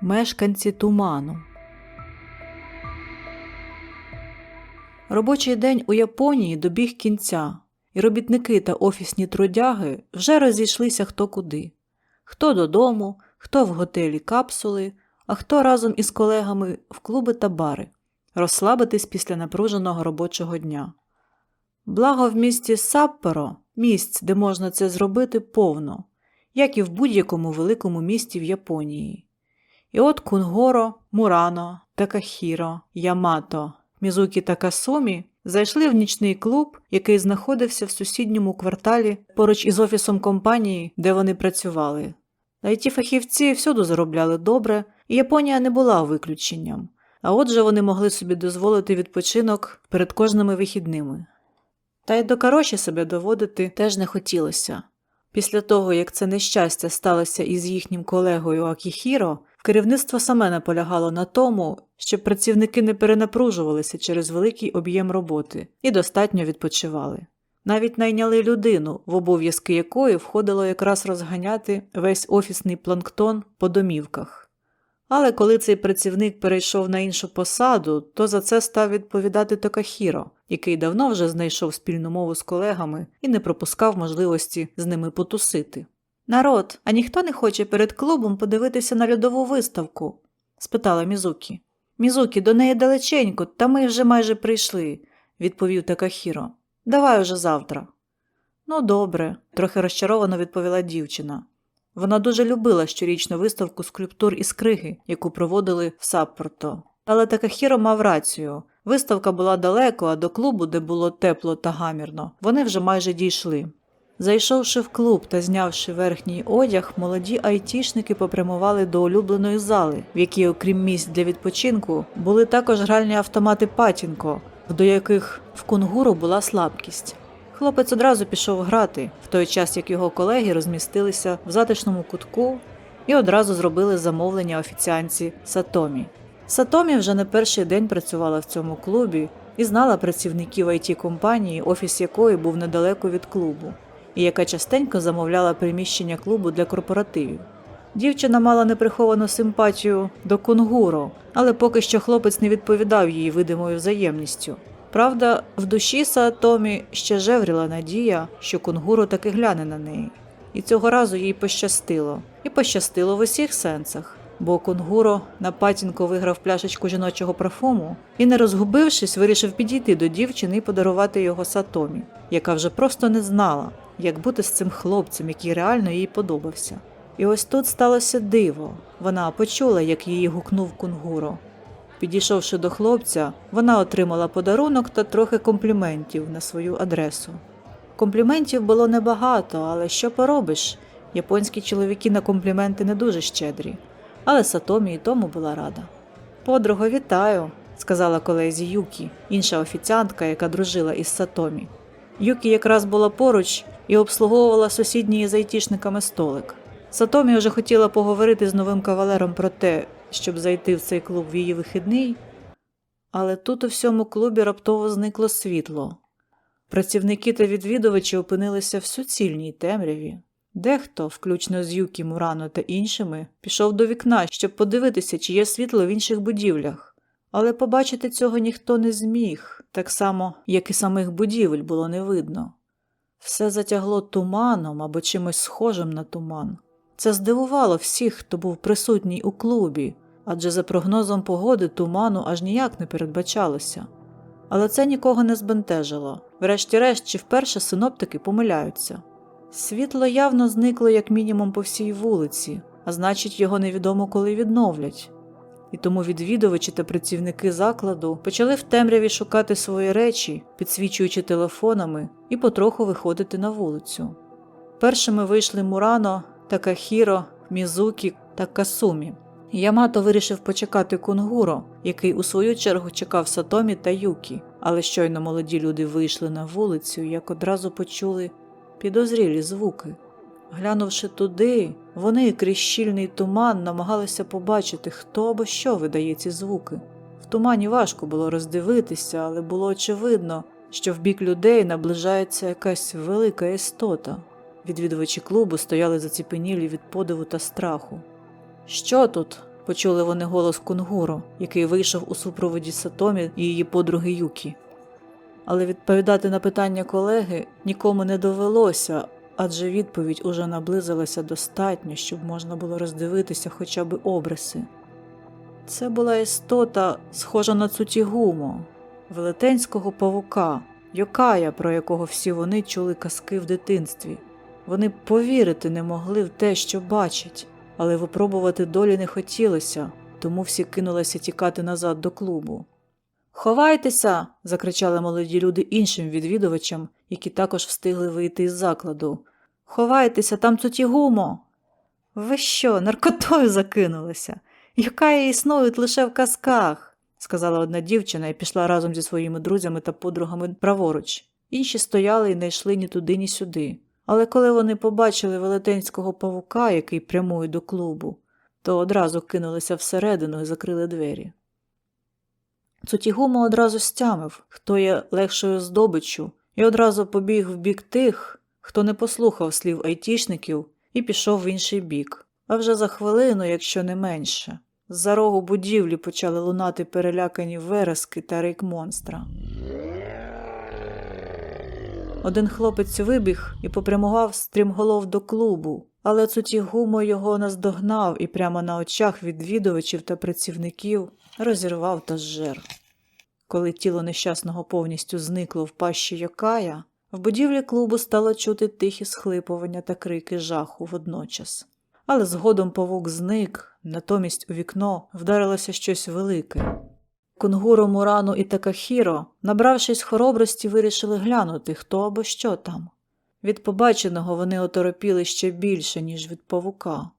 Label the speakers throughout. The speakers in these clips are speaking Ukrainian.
Speaker 1: Мешканці туману. Робочий день у Японії добіг кінця, і робітники та офісні трудяги вже розійшлися хто куди. Хто додому, хто в готелі капсули, а хто разом із колегами в клуби та бари, розслабитись після напруженого робочого дня. Благо в місті Саппоро місць, де можна це зробити, повно, як і в будь-якому великому місті в Японії. І от Кунгоро, Мурано, Такахіро, Ямато, Мізукі та Касумі зайшли в нічний клуб, який знаходився в сусідньому кварталі поруч із офісом компанії, де вони працювали. Та й ті фахівці всюди заробляли добре, і Японія не була виключенням. А отже вони могли собі дозволити відпочинок перед кожними вихідними. Та й до Кароші себе доводити теж не хотілося. Після того, як це нещастя сталося із їхнім колегою Акіхіро, керівництво саме наполягало на тому, щоб працівники не перенапружувалися через великий об'єм роботи і достатньо відпочивали. Навіть найняли людину, в обов'язки якої входило якраз розганяти весь офісний планктон по домівках. Але коли цей працівник перейшов на іншу посаду, то за це став відповідати Токахіро, який давно вже знайшов спільну мову з колегами і не пропускав можливості з ними потусити. Народ, а ніхто не хоче перед клубом подивитися на льодову виставку? спитала Мізукі. Мізукі, до неї далеченько, та ми вже майже прийшли, відповів Такахіро. Давай уже завтра. Ну, добре, трохи розчаровано відповіла дівчина. Вона дуже любила щорічну виставку скульптур із криги, яку проводили в Саппорто. Але Такахіро мав рацію. Виставка була далеко, а до клубу, де було тепло та гамірно, вони вже майже дійшли. Зайшовши в клуб та знявши верхній одяг, молоді айтішники попрямували до улюбленої зали, в якій, окрім місць для відпочинку, були також гральні автомати Патінко, до яких в кунгуру була слабкість. Хлопець одразу пішов грати, в той час як його колеги розмістилися в затишному кутку і одразу зробили замовлення офіціанці Сатомі. Сатомі вже не перший день працювала в цьому клубі і знала працівників it компанії, офіс якої був недалеко від клубу, і яка частенько замовляла приміщення клубу для корпоративів. Дівчина мала неприховану симпатію до кунгуро, але поки що хлопець не відповідав їй видимою взаємністю. Правда, в душі Саатомі ще жевріла надія, що кунгуру таки гляне на неї. І цього разу їй пощастило. І пощастило в усіх сенсах. Бо кунгуро на патінко виграв пляшечку жіночого парфуму і, не розгубившись, вирішив підійти до дівчини і подарувати його Сатомі, яка вже просто не знала, як бути з цим хлопцем, який реально їй подобався. І ось тут сталося диво. Вона почула, як її гукнув кунгуро. Підійшовши до хлопця, вона отримала подарунок та трохи компліментів на свою адресу. Компліментів було небагато, але що поробиш? Японські чоловіки на компліменти не дуже щедрі, але Сатомі і тому була рада. Подруго, вітаю, сказала колезі Юкі, інша офіціантка, яка дружила із Сатомі. Юкі якраз була поруч і обслуговувала сусідній з айтішниками столик. Сатомі вже хотіла поговорити з новим кавалером про те, щоб зайти в цей клуб в її вихідний, але тут у всьому клубі раптово зникло світло. Працівники та відвідувачі опинилися в суцільній темряві. Дехто, включно з Юкі, Мурано та іншими, пішов до вікна, щоб подивитися, чи є світло в інших будівлях. Але побачити цього ніхто не зміг, так само, як і самих будівель було не видно. Все затягло туманом або чимось схожим на туман. Це здивувало всіх, хто був присутній у клубі, адже за прогнозом погоди туману аж ніяк не передбачалося. Але це нікого не збентежило. Врешті-решт, чи вперше синоптики помиляються. Світло явно зникло як мінімум по всій вулиці, а значить, його невідомо коли відновлять. І тому відвідувачі та працівники закладу почали в темряві шукати свої речі, підсвічуючи телефонами, і потроху виходити на вулицю. Першими вийшли Мурано, Такахіро, Мізукі та Касумі. Ямато вирішив почекати кунгуро, який у свою чергу чекав Сатомі та Юкі, але щойно молоді люди вийшли на вулицю, як одразу почули підозрілі звуки. Глянувши туди, вони крізь щільний туман намагалися побачити, хто або що видає ці звуки. В тумані важко було роздивитися, але було очевидно, що в бік людей наближається якась велика істота. Відвідувачі клубу стояли заціпенілі від подиву та страху. Що тут? Почули вони голос кунгуру, який вийшов у супроводі Сатомі і її подруги Юкі. Але відповідати на питання колеги нікому не довелося, адже відповідь уже наблизилася достатньо, щоб можна було роздивитися хоча б обриси. Це була істота, схожа на цутігумо, велетенського павука, Йокая, про якого всі вони чули казки в дитинстві. Вони повірити не могли в те, що бачать, але випробувати долі не хотілося, тому всі кинулися тікати назад до клубу. Ховайтеся. закричали молоді люди іншим відвідувачам, які також встигли вийти із закладу. Ховайтеся, там цутігумо. Ви що, наркотою закинулися? Яка існують лише в казках, сказала одна дівчина і пішла разом зі своїми друзями та подругами праворуч. Інші стояли і не йшли ні туди, ні сюди. Але коли вони побачили велетенського павука, який прямує до клубу, то одразу кинулися всередину і закрили двері. Цутігумо одразу стямив, хто є легшою здобиччю, і одразу побіг в бік тих, хто не послухав слів айтішників і пішов в інший бік. А вже за хвилину, якщо не менше, з-за рогу будівлі почали лунати перелякані верески та рик монстра. Один хлопець вибіг і попрямував стрімголов до клубу, але Цутігумо його наздогнав і прямо на очах відвідувачів та працівників розірвав та зжер. Коли тіло нещасного повністю зникло в пащі Йокая, в будівлі клубу стало чути тихі схлипування та крики жаху водночас. Але згодом павук зник, натомість у вікно вдарилося щось велике. Кунгуро Мурану і Такахіро, набравшись хоробрості, вирішили глянути, хто або що там. Від побаченого вони оторопіли ще більше, ніж від павука.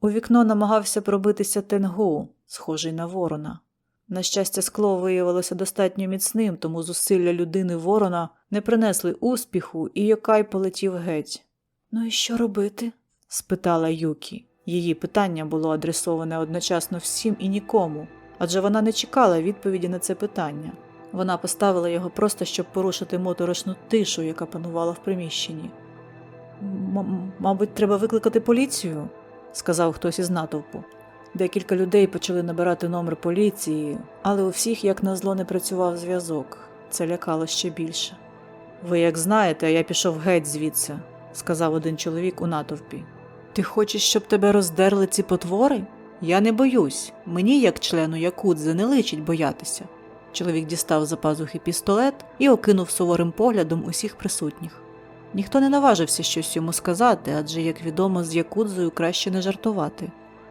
Speaker 1: У вікно намагався пробитися тенгу, схожий на ворона. На щастя, скло виявилося достатньо міцним, тому зусилля людини ворона не принесли успіху, і Йокай полетів геть. Ну і що робити? спитала Юкі. Її питання було адресоване одночасно всім і нікому, адже вона не чекала відповіді на це питання. Вона поставила його просто, щоб порушити моторошну тишу, яка панувала в приміщенні. «М- Мабуть, треба викликати поліцію, сказав хтось із натовпу. Декілька людей почали набирати номер поліції, але у всіх, як назло, не працював зв'язок. Це лякало ще більше. Ви як знаєте, я пішов геть звідси, сказав один чоловік у натовпі. Ти хочеш, щоб тебе роздерли ці потвори? Я не боюсь. Мені, як члену Якудзи, не личить боятися. Чоловік дістав за пазухи пістолет і окинув суворим поглядом усіх присутніх. Ніхто не наважився щось йому сказати, адже, як відомо, з Якудзою краще не жартувати.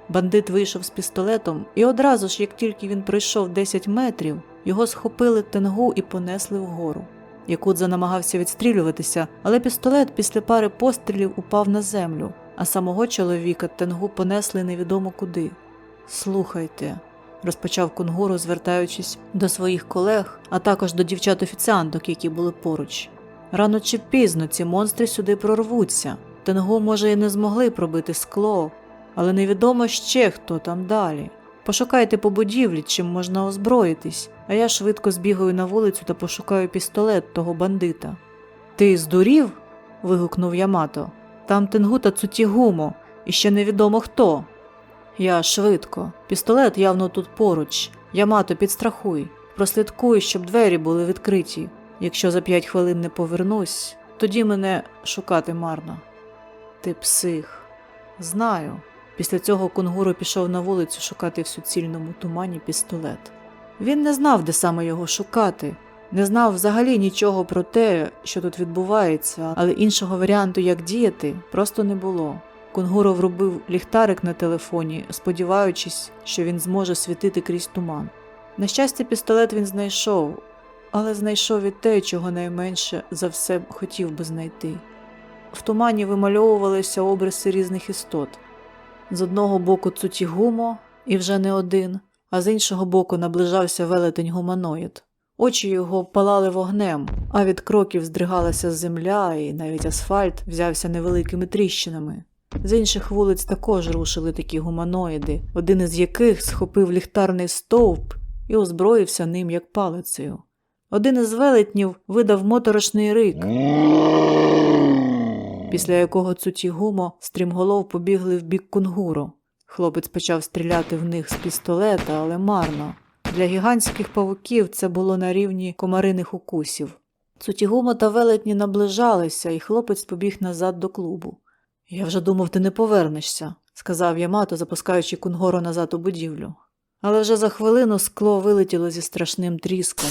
Speaker 1: Бандит вийшов з пістолетом, і одразу ж, як тільки він пройшов 10 метрів, його схопили тенгу і понесли вгору. Якудза намагався відстрілюватися, але пістолет після пари пострілів упав на землю, а самого чоловіка тенгу понесли невідомо куди. Слухайте, розпочав кунгуру, звертаючись до своїх колег, а також до дівчат-офіціанток, які були поруч. Рано чи пізно ці монстри сюди прорвуться. Тенгу, може, і не змогли пробити скло, але невідомо ще хто там далі. Пошукайте по будівлі, чим можна озброїтись, а я швидко збігаю на вулицю та пошукаю пістолет того бандита. Ти здурів? вигукнув Ямато. Там Тенгу та Цутігумо, і ще невідомо хто. Я швидко. Пістолет явно тут поруч. Ямато, підстрахуй. Прослідкуй, щоб двері були відкриті. Якщо за п'ять хвилин не повернусь, тоді мене шукати марно. Ти псих. Знаю. Після цього кунгуру пішов на вулицю шукати в суцільному тумані пістолет. Він не знав, де саме його шукати, не знав взагалі нічого про те, що тут відбувається, але іншого варіанту, як діяти, просто не було. Кунгуру врубив ліхтарик на телефоні, сподіваючись, що він зможе світити крізь туман. На щастя, пістолет він знайшов, але знайшов і те, чого найменше за все хотів би знайти. В тумані вимальовувалися обриси різних істот. З одного боку Цутігумо, і вже не один, а з іншого боку наближався велетень гуманоїд. Очі його палали вогнем, а від кроків здригалася земля, і навіть асфальт взявся невеликими тріщинами. З інших вулиць також рушили такі гуманоїди, один із яких схопив ліхтарний стовп і озброївся ним як палицею. Один із велетнів видав моторошний рик, після якого Цутігумо стрімголов побігли в бік кунгуру. Хлопець почав стріляти в них з пістолета, але марно. Для гігантських павуків це було на рівні комариних укусів. Цутігума та велетні наближалися, і хлопець побіг назад до клубу. Я вже думав, ти не повернешся, сказав Ямато, запускаючи кунгору назад у будівлю. Але вже за хвилину скло вилетіло зі страшним тріском.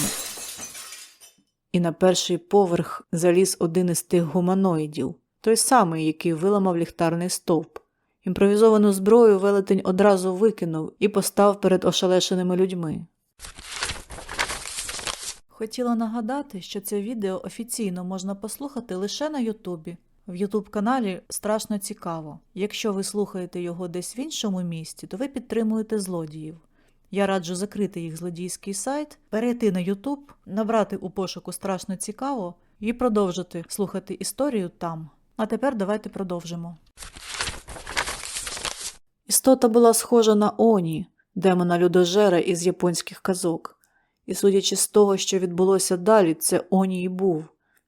Speaker 1: І на перший поверх заліз один із тих гуманоїдів, той самий, який виламав ліхтарний стовп. Імпровізовану зброю велетень одразу викинув і постав перед ошалешеними людьми. Хотіла нагадати, що це відео офіційно можна послухати лише на Ютубі. В Ютуб каналі страшно цікаво. Якщо ви слухаєте його десь в іншому місті, то ви підтримуєте злодіїв. Я раджу закрити їх злодійський сайт, перейти на Ютуб, набрати у пошуку страшно цікаво і продовжити слухати історію там. А тепер давайте продовжимо. Істота була схожа на Оні, демона людожера із японських казок. І судячи з того, що відбулося далі, це Оні і був.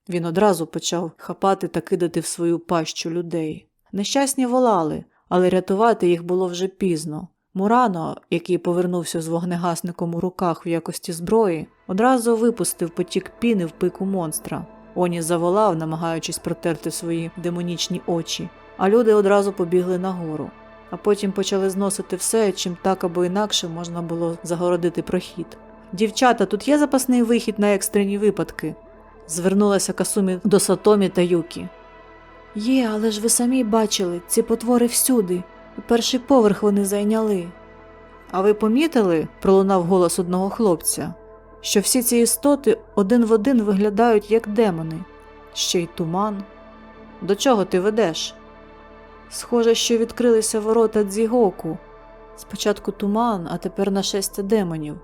Speaker 1: Він одразу почав хапати та кидати в свою пащу людей. Нещасні волали, але рятувати їх було вже пізно. Мурано, який повернувся з вогнегасником у руках в якості зброї, одразу випустив потік піни в пику монстра. Оні заволав, намагаючись протерти свої демонічні очі, а люди одразу побігли нагору, а потім почали зносити все, чим так або інакше можна було загородити прохід. Дівчата, тут є запасний вихід на екстрені випадки. Звернулася Касумі до Сатомі та Юкі. Є, але ж ви самі бачили, ці потвори всюди. І перший поверх вони зайняли. А ви помітили, пролунав голос одного хлопця, що всі ці істоти один в один виглядають як демони, ще й туман. До чого ти ведеш? Схоже, що відкрилися ворота дзігоку. Спочатку туман, а тепер нашестя демонів.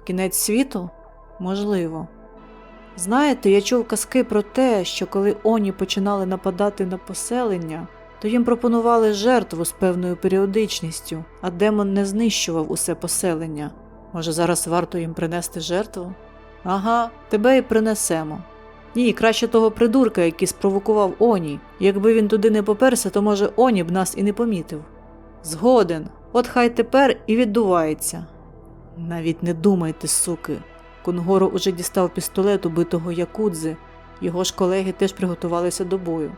Speaker 1: В кінець світу? Можливо. Знаєте, я чув казки про те, що коли Оні починали нападати на поселення, то їм пропонували жертву з певною періодичністю, а демон не знищував усе поселення. Може, зараз варто їм принести жертву? Ага, тебе і принесемо. Ні, краще того придурка, який спровокував Оні. Якби він туди не поперся, то може Оні б нас і не помітив. Згоден, от хай тепер і віддувається. Навіть не думайте, суки. Кунгоро уже дістав пістолет убитого Якудзи, його ж колеги теж приготувалися до бою.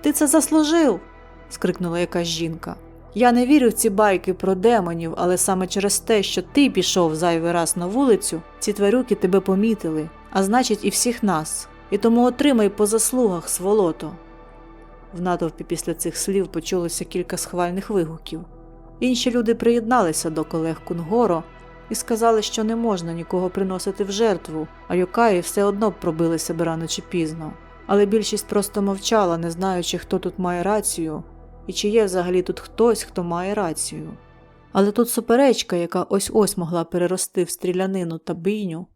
Speaker 1: Ти це заслужив. скрикнула якась жінка. Я не вірю в ці байки про демонів, але саме через те, що ти пішов зайвий раз на вулицю, ці тварюки тебе помітили, а значить, і всіх нас. І тому отримай по заслугах сволото. В натовпі після цих слів почулося кілька схвальних вигуків. Інші люди приєдналися до колег Кунгоро і сказали, що не можна нікого приносити в жертву, а Йокаї все одно б пробили себе рано чи пізно. Але більшість просто мовчала, не знаючи, хто тут має рацію, і чи є взагалі тут хтось, хто має рацію. Але тут суперечка, яка ось ось могла перерости в стрілянину та бійню,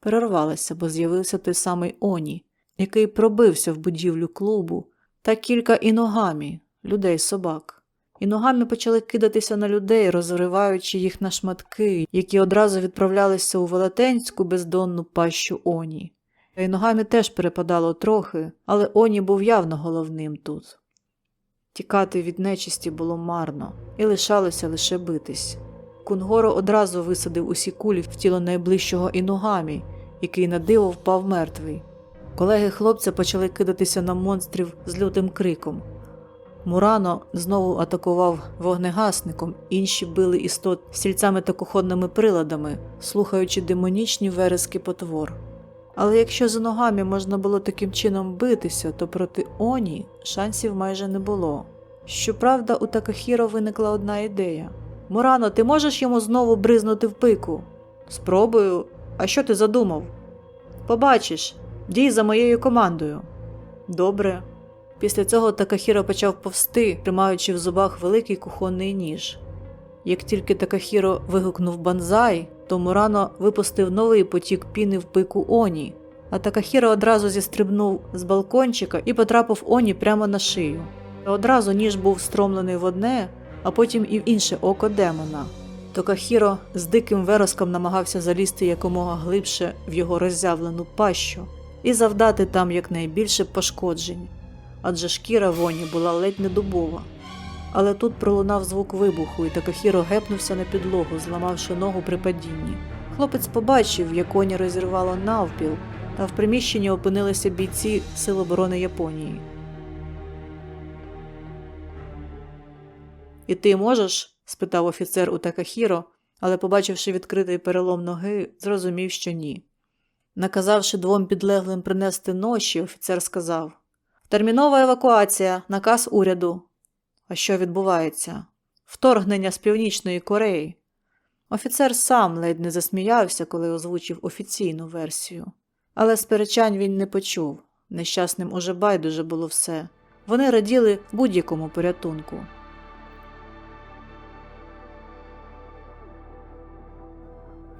Speaker 1: перервалася, бо з'явився той самий Оні, який пробився в будівлю клубу, та кілька іногамі, людей собак. Іногамі почали кидатися на людей, розриваючи їх на шматки, які одразу відправлялися у велетенську бездонну пащу Оні. Іногамі теж перепадало трохи, але Оні був явно головним тут. Тікати від нечисті було марно, і лишалося лише битись. Кунгоро одразу висадив усі кулі в тіло найближчого іногамі, який на диво впав мертвий. Колеги хлопця почали кидатися на монстрів з лютим криком. Мурано знову атакував вогнегасником, інші били істот стільцями та кухонними приладами, слухаючи демонічні верески потвор. Але якщо за ногами можна було таким чином битися, то проти Оні шансів майже не було. Щоправда, у Такахіро виникла одна ідея. Мурано, ти можеш йому знову бризнути в пику? Спробую. А що ти задумав? Побачиш, дій за моєю командою. Добре. Після цього Такахіро почав повсти, тримаючи в зубах великий кухонний ніж. Як тільки Такахіро вигукнув банзай, то Мурано випустив новий потік піни в пику Оні, а Такахіро одразу зістрибнув з балкончика і потрапив Оні прямо на шию. Одразу ніж був стромлений в одне, а потім і в інше око демона. Токахіро з диким вереском намагався залізти якомога глибше в його роззявлену пащу і завдати там якнайбільше пошкоджень, адже шкіра воні була ледь не дубова. Але тут пролунав звук вибуху, і Такахіро гепнувся на підлогу, зламавши ногу при падінні. Хлопець побачив, як коні розірвало навпіл, та в приміщенні опинилися бійці Сил оборони Японії. І ти можеш? спитав офіцер у Такахіро, але, побачивши відкритий перелом ноги, зрозумів, що ні. Наказавши двом підлеглим принести ноші, офіцер сказав Термінова евакуація, наказ уряду. А що відбувається? Вторгнення з Північної Кореї. Офіцер сам ледь не засміявся, коли озвучив офіційну версію. Але сперечань він не почув. Нещасним уже байдуже було все. Вони раділи будь-якому порятунку.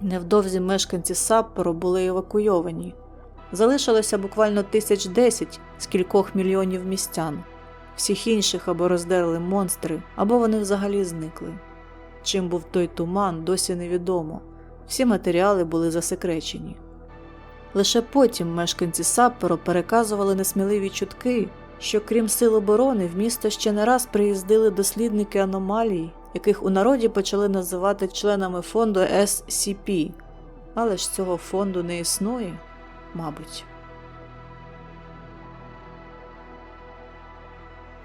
Speaker 1: Невдовзі мешканці Саппоро були евакуйовані. Залишилося буквально тисяч десять з кількох мільйонів містян. Всіх інших або роздерли монстри, або вони взагалі зникли. Чим був той туман, досі невідомо. Всі матеріали були засекречені. Лише потім мешканці Саппоро переказували несміливі чутки, що крім сил оборони в місто ще не раз приїздили дослідники аномалій, яких у народі почали називати членами фонду SCP. Але ж цього фонду не існує, мабуть.